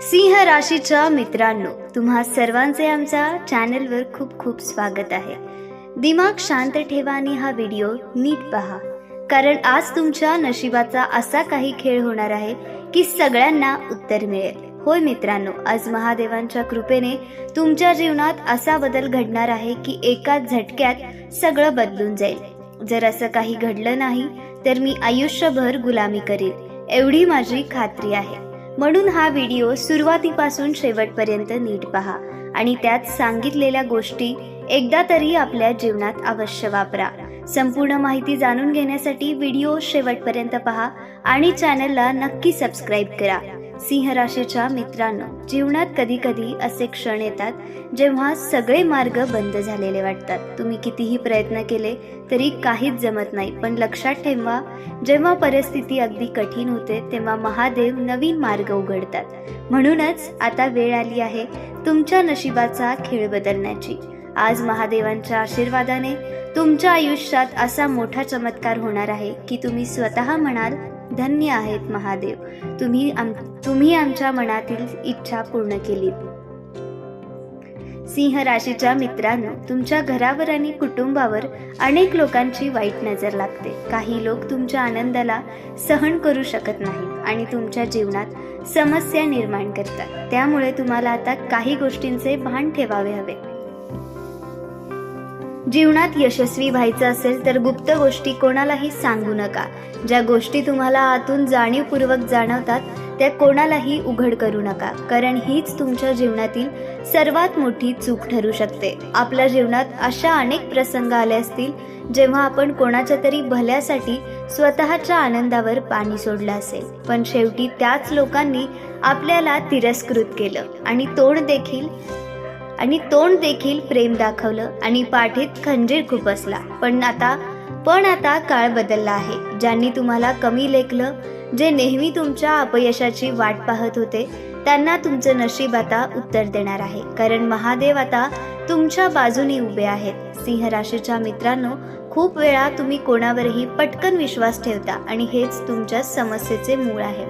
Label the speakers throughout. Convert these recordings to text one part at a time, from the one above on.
Speaker 1: सिंह राशीच्या मित्रांनो तुम्हा सर्वांचे आमच्या चॅनलवर खूप खूप स्वागत आहे. दिमाग शांत ठेवा आणि हा व्हिडिओ नीट पहा. कारण आज तुमच्या नशिबाचा असा काही खेळ होणार आहे की सगळ्यांना उत्तर मिळेल. होय मित्रांनो आज महादेवांच्या कृपेने तुमच्या जीवनात असा बदल घडणार आहे की एका झटक्यात सगळं बदलून जाईल. जर असं काही घडलं नाही तर मी आयुष्यभर गुलामी करीन. एवढी माझी खात्री आहे. म्हणून हा व्हिडिओ सुरुवातीपासून शेवटपर्यंत नीट पहा आणि त्यात सांगितलेल्या गोष्टी एकदा तरी आपल्या जीवनात अवश्य वापरा. संपूर्ण माहिती जाणून घेण्यासाठी व्हिडिओ शेवटपर्यंत पहा आणि चॅनलला नक्की सबस्क्राईब करा. सिंह राशीच्या मित्रांनो जीवनात कधी कधी असे क्षण येतात जेव्हा सगळे मार्ग बंद झालेले वाटतात. तुम्ही कितीही प्रयत्न केले तरी काहीच जमत नाही. पण लक्षात ठेवा जेव्हा परिस्थिती अगदी कठीण होते तेव्हा महादेव नवीन मार्ग उघडतात. म्हणूनच आता वेळ आली आहे तुमच्या नशिबाचा खेळ बदलण्याची. आज महादेवांच्या आशीर्वादाने तुमच्या आयुष्यात असा मोठा चमत्कार होणार आहे की तुम्ही स्वतः म्हणाल धन्य आहेत महादेव तुम्ही आम तुम्ही आमच्या मनातील इच्छा पूर्ण केली. सिंह राशीच्या मित्रांनो तुमच्या घरावर आणि कुटुंबावर अनेक लोकांची वाईट नजर लागते. काही लोक तुमच्या आनंदाला सहन करू शकत नाहीत आणि तुमच्या जीवनात समस्या निर्माण करतात. त्यामुळे तुम्हाला आता काही गोष्टींचे भान ठेवावे हवे. जीवनात यशस्वी व्हायचं असेल तर गुप्त गोष्टी कोणालाही सांगू नका. ज्या गोष्टी तुम्हाला आतून जाणीवपूर्वक जाणवतात त्या कोणालाही उघड करू नका. कारण हीच तुमच्या जीवनातील सर्वात मोठी चूक ठरू शकते. आपल्या जीवनात अशा अनेक प्रसंग आले असतील जेव्हा आपण कोणाच्या तरी भल्यासाठी स्वतःच्या आनंदावर पाणी सोडलं असेल. पण शेवटी त्याच लोकांनी आपल्याला तिरस्कृत केलं. आणि तोंड देखील आणि तोंड देखील प्रेम दाखवलं आणि पाठीत खंजीर खुपसला पण आता पण आता काळ बदलला आहे. ज्यांनी तुम्हाला कमी लेखलं जे नेहमी तुमच्या अपयशाची वाट पाहत होते त्यांना तुमचं नशीब आता उत्तर देणार आहे. कारण महादेव आता तुमच्या बाजूने उभे आहेत. सिंह राशीच्या मित्रांनो खूप वेळा तुम्ही कोणावरही पटकन विश्वास ठेवता आणि हेच तुमच्या समस्येचे मूळ आहे.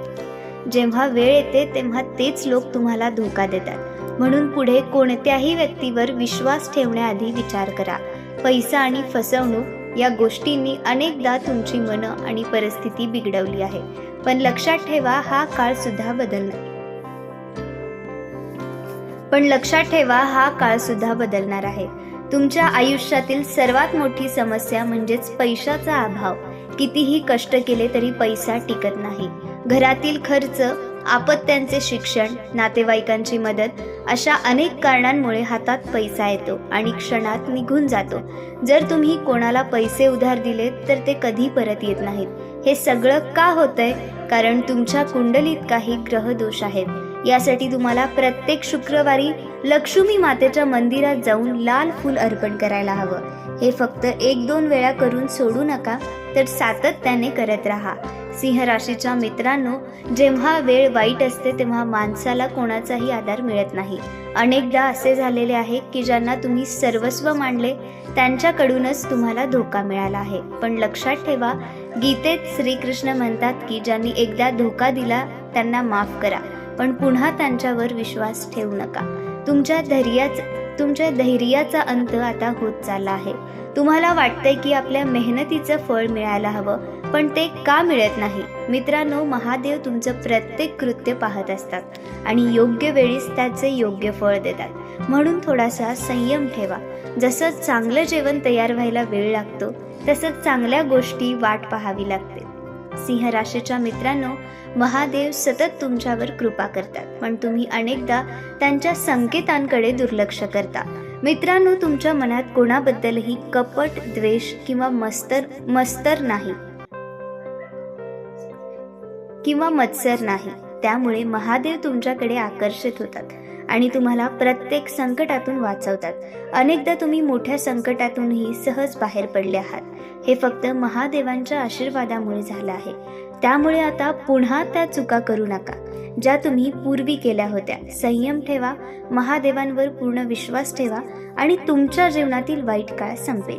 Speaker 1: जेव्हा वेळ येते तेव्हा तेच लोक तुम्हाला धोका देतात. म्हणून पुढे कोणत्याही व्यक्तीवर विश्वास ठेवण्याआधी विचार करा. पैसा आणि फसवणूक या गोष्टींनी अनेकदा तुमची मनं आणि परिस्थिती बिघडवली आहे. पण लक्षात ठेवा हा काळ सुद्धा बदलणार. पण लक्षात ठेवा हा काळ सुद्धा बदलणार आहे. तुमच्या आयुष्यातील सर्वात मोठी समस्या म्हणजेच पैशाचा अभाव. कितीही कष्ट केले तरी पैसा टिकत नाही. घरातील खर्च आपत्त्यांचे शिक्षण नातेवाईकांची मदत अशा अनेक कारणांमुळे हातात पैसा येतो आणि क्षणात निघून जातो. जर तुम्ही कोणाला पैसे उधार दिले तर ते कधी परत येत नाहीत. हे सगळं का होतंय? कारण तुमच्या कुंडलीत काही ग्रहदोष आहेत. यासाठी तुम्हाला प्रत्येक शुक्रवारी लक्ष्मी मातेच्या मंदिरात जाऊन लाल फूल अर्पण करायला हवं. हे फक्त एक दोन वेळा करून सोडू नका तर सातत्याने करत राहा. सिंह राशीच्या मित्रांनो जेव्हा वेळ वाईट असते तेव्हा माणसाला कोणाचाही आधार मिळत नाही. अनेकदा असे झालेले आहे की ज्यांना तुम्ही सर्वस्व मानले त्यांच्याकडूनच तुम्हाला धोका मिळाला आहे. पण लक्षात ठेवा गीतेत श्रीकृष्ण म्हणतात की ज्यांनी एकदा धोका दिला त्यांना माफ करा. पण पुन्हा त्यांच्यावर विश्वास ठेवू नका. तुमच्या धैर्याच तुमच्या धैर्याचा अंत आता होत चालला आहे. तुम्हाला वाटतंय की आपल्या मेहनतीचं फळ मिळायला हवं पण ते का मिळत नाही? मित्रांनो महादेव तुमचं प्रत्येक कृत्य पाहत असतात आणि योग्य वेळीच त्याचे योग्य फळ देतात. म्हणून थोडासा संयम ठेवा. जसं चांगलं जेवण तयार व्हायला वेळ लागतो तसंच चांगल्या गोष्टी वाट पाहावी लागते. सिंह राशीच्या मित्रांनो महादेव सतत तुमच्यावर कृपा करतात पण तुम्ही अनेकदा त्यांच्या संकेतांकडे दुर्लक्ष करता. मित्रांनो तुमच्या मनात कोणाबद्दलही कपट द्वेष किंवा मस्तर मस्तर नाही किंवा मत्सर नाही. त्यामुळे महादेव तुमच्याकडे आकर्षित होतात आणि तुम्हाला प्रत्येक संकटातून वाचवतात. अनेकदा तुम्ही मोठ्या संकटातूनही सहज बाहेर पडले आहात. हे फक्त महादेवांच्या आशीर्वादामुळे झालं आहे. त्यामुळे आता पुन्हा त्या चुका करू नका ज्या तुम्ही पूर्वी केल्या होत्या. संयम ठेवा महादेवांवर पूर्ण विश्वास ठेवा आणि तुमच्या जीवनातील वाईट काळ संपेल.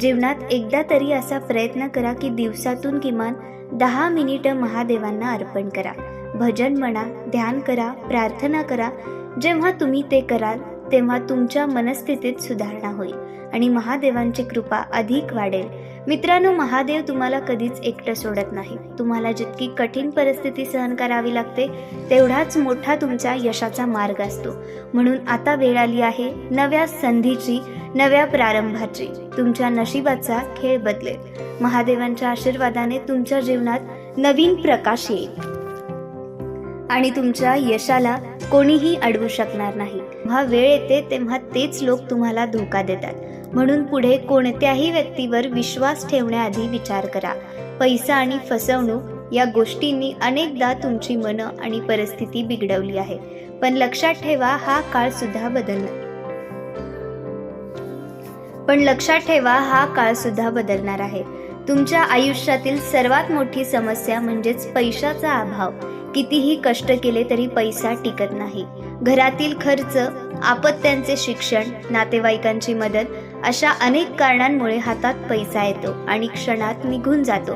Speaker 1: जीवनात एकदा तरी असा प्रयत्न करा की दिवसातून किमान दहा मिनिटं महादेवांना अर्पण करा. भजन म्हणा ध्यान करा प्रार्थना करा. जेव्हा तुम्ही ते कराल तेव्हा तुमच्या मनस्थितीत सुधारणा होईल आणि महादेवांची कृपा अधिक वाढेल. मित्रांनो महादेव तुम्हाला कधीच एकटं सोडत नाही. तुम्हाला जितकी कठीण परिस्थिती सहन करावी लागते तेवढाच मोठा तुमचा यशाचा मार्ग असतो. म्हणून आता वेळ आली आहे नव्या संधीची नव्या प्रारंभाची. तुमच्या नशिबाचा खेळ बदलेल. महादेवांच्या आशीर्वादाने तुमच्या जीवनात नवीन प्रकाश येईल. आणि तुमच्या यशाला कोणीही अडवू शकणार नाही. जेव्हा वेळ येते तेव्हा तेच लोक तुम्हाला धोका देतात. म्हणून पुढे कोणत्याही व्यक्तीवर विश्वास ठेवण्याआधी विचार करा. पैसा आणि फसवणूक या गोष्टींनी अनेकदा तुमची मनं आणि परिस्थिती बिघडवली आहे. पण लक्षात ठेवा हा काळ सुद्धा बदलणार पण लक्षात ठेवा हा काळ सुद्धा बदलणार आहे. तुमच्या आयुष्यातील सर्वात मोठी समस्या म्हणजेच पैशाचा अभाव. कितीही कष्ट केले तरी पैसा टिकत नाही. घरातील खर्च आपत्यांचे शिक्षण नातेवाईकांची मदत अशा अनेक कारणांमुळे हातात पैसा येतो आणि क्षणात निघून जातो.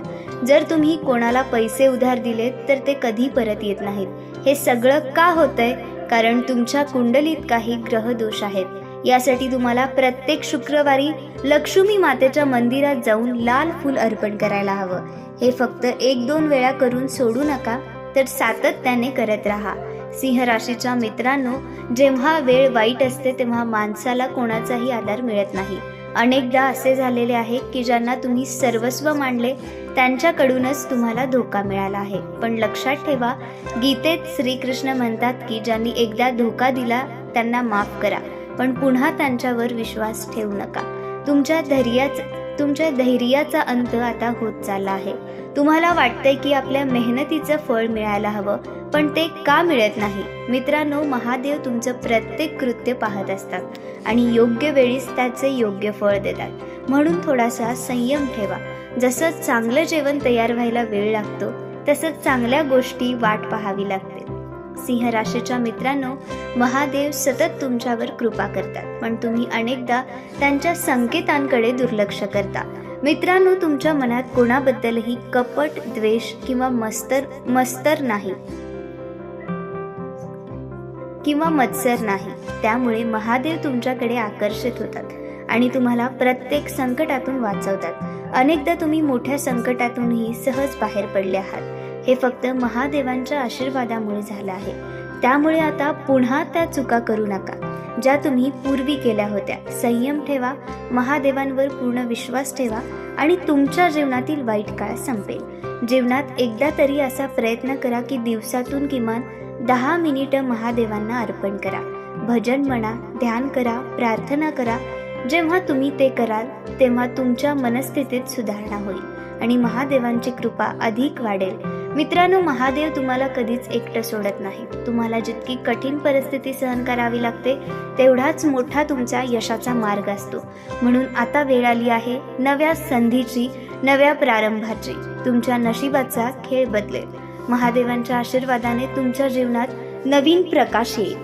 Speaker 1: जर तुम्ही कोणाला पैसे उधार दिले तर ते कधी परत येत नाहीत. हे सगळं का होतंय? कारण तुमच्या कुंडलीत काही ग्रहदोष आहेत. यासाठी तुम्हाला प्रत्येक शुक्रवारी लक्ष्मी मातेच्या मंदिरात जाऊन लाल फूल अर्पण करायला हवं. हे फक्त एक दोन वेळा करून सोडू नका. तर सातत्याने करत राहा. सिंह राशीच्या मित्रांनो जेव्हा वेळ वाईट असते तेव्हा माणसाला कोणाचाही आधार मिळत नाही. अनेकदा असे झालेले आहे की ज्यांना तुम्ही सर्वस्व मानले त्यांच्याकडूनच तुम्हाला धोका मिळाला आहे. पण लक्षात ठेवा गीतेत श्रीकृष्ण म्हणतात की ज्यांनी एकदा धोका दिला त्यांना माफ करा. पण पुन्हा त्यांच्यावर विश्वास ठेवू नका. तुमच्या धैर्याच तुमच्या धैर्याचा अंत आता होत चालला आहे. तुम्हाला वाटतंय की आपल्या मेहनतीचं फळ मिळायला हवं पण ते का मिळत नाही? मित्रांनो महादेव तुमचं प्रत्येक कृत्य पाहत असतात आणि योग्य वेळीच त्याचे योग्य फळ देतात. म्हणून थोडासा संयम ठेवा. जसं चांगलं जेवण तयार व्हायला वेळ लागतो तसंच चांगल्या गोष्टी वाट पाहावी लागते. सिंह राशीच्या मित्रांनो महादेव सतत तुमच्यावर कृपा करतात. पण तुम्ही अनेकदा त्यांच्या संकेतांकडे दुर्लक्ष करता. मित्रांनो तुमच्या मनात कोणाबद्दलही कपट द्वेष किंवा मस्तर मस्तर नाही. किंवा मत्सर नाही. त्यामुळे महादेव तुमच्याकडे आकर्षित होतात आणि तुम्हाला प्रत्येक संकटातून वाचवतात. अनेकदा तुम्ही मोठ्या संकटातूनही सहज बाहेर पडले आहात. हे फक्त महादेवांच्या आशीर्वादामुळे झालं आहे. त्यामुळे आता पुन्हा त्या चुका करू नका. ज्या तुम्ही पूर्वी केल्या होत्या. संयम ठेवा महादेवांवर पूर्ण विश्वास ठेवा आणि तुमच्या जीवनातील वाईट काळ संपेल. जीवनात एकदा तरी असा प्रयत्न करा की दिवसातून किमान दहा मिनिटं महादेवांना अर्पण करा. भजन म्हणा ध्यान करा प्रार्थना करा. जेव्हा तुम्ही ते कराल तेव्हा तुमच्या मनस्थितीत सुधारणा होईल आणि महादेवांची कृपा अधिक वाढेल. मित्रांनो महादेव तुम्हाला कधीच एकटं सोडत नाही. तुम्हाला जितकी कठीण परिस्थिती सहन करावी लागते तेवढाच मोठा तुमचा यशाचा मार्ग असतो. म्हणून आता वेळ आली आहे नव्या संधीची नव्या प्रारंभाची. तुमच्या नशिबाचा खेळ बदलेल. महादेवांच्या आशीर्वादाने तुमच्या जीवनात नवीन प्रकाश येईल.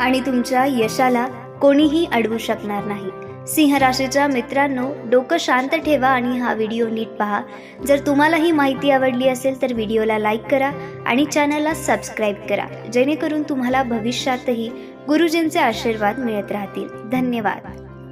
Speaker 1: आणि तुमच्या यशाला कोणीही अडवू शकणार नाही. सिंह राशीच्या मित्रांनो डोकं शांत ठेवा आणि हा व्हिडिओ नीट पहा. जर तुम्हाला ही माहिती आवडली असेल तर व्हिडिओला लाईक करा आणि चॅनलला सबस्क्राईब करा. जेणेकरून तुम्हाला भविष्यातही गुरुजींचे आशीर्वाद मिळत राहतील. धन्यवाद.